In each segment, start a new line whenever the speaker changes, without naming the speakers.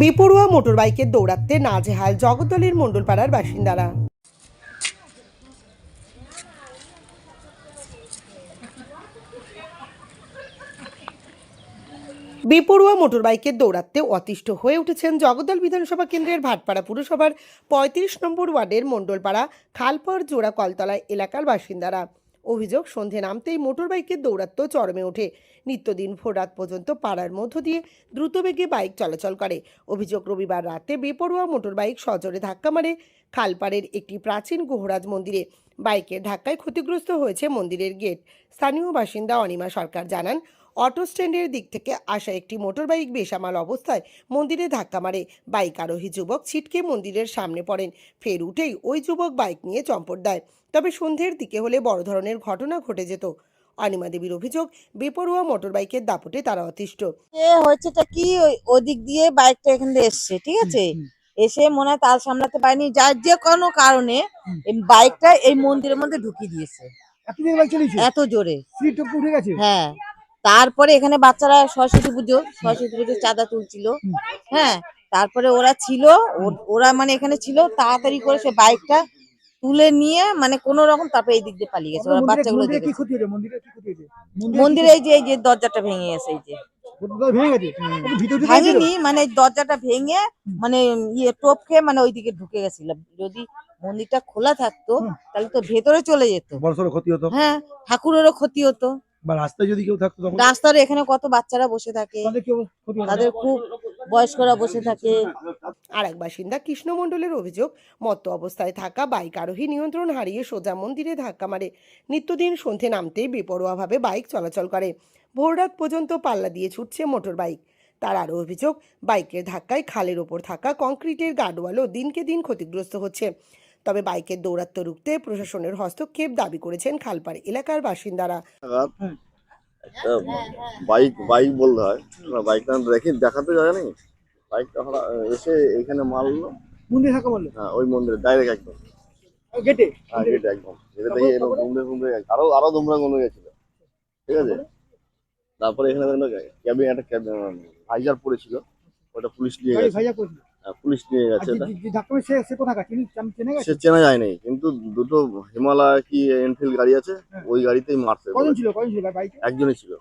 বেপরোয়া মোটরবাইকের দৌড়াতে নাজেহাল জগদ্দলের মণ্ডলপাড়ার বাসিন্দারা। বেপরোয়া মোটরবাইকের দৌড়াতে অতিষ্ঠ হয়ে উঠেছেন জগদ্দল বিধানসভা কেন্দ্রের ভাটপাড়া পুরসভার পঁয়ত্রিশ নম্বর ওয়ার্ডের মণ্ডলপাড়া খালপাড় জোড়া কলতলা এলাকার বাসিন্দারা। অভিযোগ, সন্ধে নামতেই মোটর বাইকের দৌরাত্ম চরমে ওঠে। নিত্যদিন ভোররাত পর্যন্ত পাড়ার মধ্য দিয়ে দ্রুতবেগে বাইক চলাচল করে। অভিযোগ, রবিবার রাতে বেপরোয়া মোটর বাইক সজরে ধাক্কা মারে খালপাড়ের একটি প্রাচীন গুহরাজ মন্দিরে। বাইকের ধাক্কায় ক্ষতিগ্রস্ত হয়েছে মন্দিরের গেট। স্থানীয় বাসিন্দা অনিমা সরকার জানান অটো স্ট্যান্ডের দিক থেকে আসা একটি মোটরবাইক বেসামাল অবস্থায় মন্দিরে ধাক্কা মারে। বাইক আরোহী যুবক ছিটকে মন্দিরের সামনে পড়েন। ফের উঠেই ওই যুবক বাইক নিয়ে চম্পট দেয়। তবে সন্ধ্যের দিকে হলে বড় ধরনের ঘটনা ঘটে যেত। অনিমা দেবীর অভিযোগ বেপরোয়া মোটরবাইকের দাপটে তারা অতিষ্ঠ।
এ হয়েছেটা কি? ওই- ওদিক দিয়ে বাইকটা এখান দিয়ে এসছে ঠিক আছে? এসে মনে হয় তাল সামলাতে পারেনি। যার যে কোনো কারণে বাইকটা এই মন্দিরের মধ্যে ঢুকিয়ে দিয়েছে।
এত
জোরে
উঠে গেছে?
হ্যাঁ। তারপরে এখানে বাচ্চারা সরস্বতী পুজো সরস্বতী পুজো চাঁদা তুলছিল। হ্যাঁ তারপরে ওরা ছিল ওরা মানে এখানে ছিল তাড়াতাড়ি করে সে বাইকটা তুলে নিয়ে মানে কোন রকম তারপরে এই দিক দিয়ে পালিয়ে গেছে ওরা বাচ্চাগুলো
মন্দিরে
এই যে এই যে দরজাটা ভেঙে গেছে এই যে? ভাঙেনি মানে দরজাটা ভেঙে মানে ইয়ে টোপ খেয়ে মানে ওইদিকে ঢুকে গেছিল। যদি মন্দিরটা খোলা থাকতো তাহলে তো ভেতরে চলে যেত।
ক্ষতি হতো?
হ্যাঁ ঠাকুরেরও ক্ষতি হতো।
বা রাস্তায় যদি কেউ থাকতো তখন
রাস্তার এখানে কত বাচ্চারা বসে থাকে
তাদের কেউ
তাদের খুব বয়স্করা বসে থাকে।
আর এক বাসিন্দা কৃষ্ণ মণ্ডলের অভিযোগ মত্ত অবস্থায় থাকা বাইক আরোহী নিয়ন্ত্রণ হারিয়ে সোজা মন্দিরে ধাক্কা মারে। নিত্যদিন সন্ধে নামতেই বেপরোয়াভাবে বাইক চলাচল করে। ভোররাত পর্যন্ত পাল্লা দিয়ে ছুটছে মোটর বাইক। তার আরও অভিযোগ বাইকের ধাক্কায় খালের ওপর থাকা কংক্রিটের গার্ডওয়ালও দিনকে দিন ক্ষতিগ্রস্ত হচ্ছে। তবে বাইকের দৌরাত্ম্য রুখতে প্রশাসনের হস্তক্ষেপ দাবি করেছেন খালপাড় এলাকার বাসিন্দারা।
একটা বাইক বাইক বলতে হয়। ওরা বাইকটা দেখে দেখাতে যায় না। বাইকটা এসে এখানে মারলো
মন্দিরে থাকা
হ্যাঁ ওই মন্দিরে ডাইরেক্ট একদম।
গেটে
হ্যাঁ একদম। দেখে এরকম দুমড়ে ফুমড়ে আরও আরও দুমড়ে গুমড়ে গেছিল। ঠিক আছে? তারপরে এখানে ক্যাবিন একটা ক্যাবিন ভাইজার পড়েছিল। ওটা পুলিশ নিয়ে গেছে। হ্যাঁ, পুলিশ নিয়ে
আর
গেছে
যে-
ওটা
যে- যে ধাক্কা মেরেছে, সে চিনি
যায়নি কিন্তু দুটো হিমালয় কি এনফিল্ড গাড়ি আছে
হ্যাঁ।
ওই গাড়িতেই মারছে। একজনই ছিল।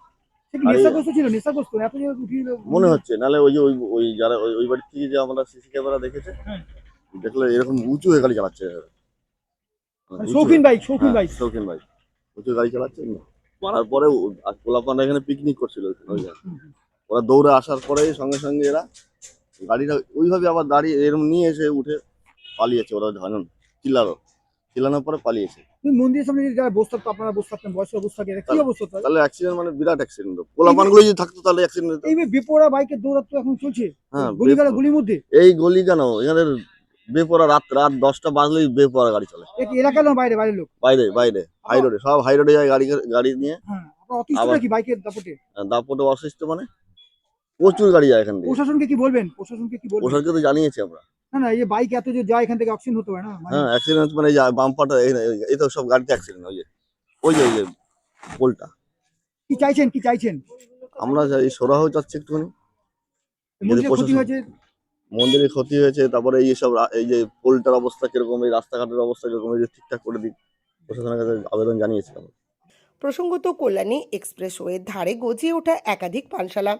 মনে হচ্ছে নাহলে ওই যে ওই ওই যারা ওই ওই বাড়ি থেকে যে আমরা সিসি ক্যামেরা দেখেছে
হ্যাঁ।
দেখলে এরকম উঁচু হয়ে গাড়ি চালাচ্ছে।
মানে শৌখিন
হয়ে-
বাইক শৌখিন
হ্যাঁ,
বাইক।
শৌখিন বাইক। উঁচু গাড়ি চালাচ্ছে তারপরে পোলাপান এখানে পিকনিক করছিল। ওরা দৌড়ে আসার পরে সঙ্গে সঙ্গে এরা গাড়িটা ওইভাবে আবার দাঁড়িয়ে এরকম নিয়ে এসে উঠে পালিয়েছে ওরা জানেন চিল্লারো চিল্লানোর পরে পালিয়েছে।
মন্দিরের সামনে যে যারা বসে থাকতো আপনারা বসে থাকতেন কি অবস্থা
তাহলে? অ্যাক্সিডেন্ট মানে বিরাট অ্যাক্সিডেন্ট যদি থাকতো তাহলে অ্যাক্সিডেন্ট হতো।
এই যে বাইকের দৌড়াত্ম এখন চলছে।
হ্যাঁ
গলির মধ্যে?
এই গলি কেন? এখানে বেপরা রাত রাত দশটা বাজলেই বেপরা গাড়ি চলে।
না বাইরে লোক?
বাইরে বাইরে। হাই রোডে সব হাই রোডে যায় গাড়ি গাড়ি নিয়ে।
হ্যাঁ আপনার অতিষ্ঠ
আবার-
বাইকের দাপটে?
দাপটে অসুস্থ মানে? প্রচুর গাড়ি যায় এখান থেকে।
প্রশাসনকে কি বলবেন? প্রশাসনকে কি বলবেন?
প্রশাসনকে তো জানিয়েছি আমরা।
না না এই যে বাইক এত যে যায় এখান থেকে অক্সিজেন হতে পারে না মানে
হ্যাঁ অ্যাক্সিডেন্ট মানে বাম্পারটা এই এই তো সব গাড়িতে অ্যাক্সিডেন্ট ওই যে ওই যে ওই যে পোলটা।
কি চাইছেন কি চাইছেন?
আমরা এই সোরাহ যাচ্ছে একটুখানি।
মন্দিরের ক্ষতি হয়েছে?
মন্দিরে ক্ষতি হয়েছে তারপরে এই সব এই যে পোলটার অবস্থা কীরকম এই রাস্তাঘাটের অবস্থা কীরকম এই যে ঠিকঠাক করে দিক প্রশাসনের কাছে আবেদন জানিয়েছিলাম।
প্রসঙ্গত কল্যাণী এক্সপ্রেসওয়ের ধারে গজিয়ে ওঠা একাধিক পানশালা।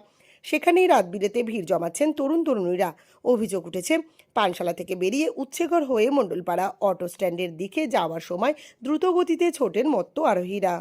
সেখানেই রাত বিরেতে ভিড় জমাচ্ছেন তরুণ তরুণীরা। অভিযোগ উঠেছে, পানশালা থেকে বেরিয়ে উচ্ছেঘর হয়ে মণ্ডলপাড়া অটো স্ট্যান্ডের দিকে যাওয়ার সময় দ্রুতগতিতে ছোটেন মত্ত আরোহীরা।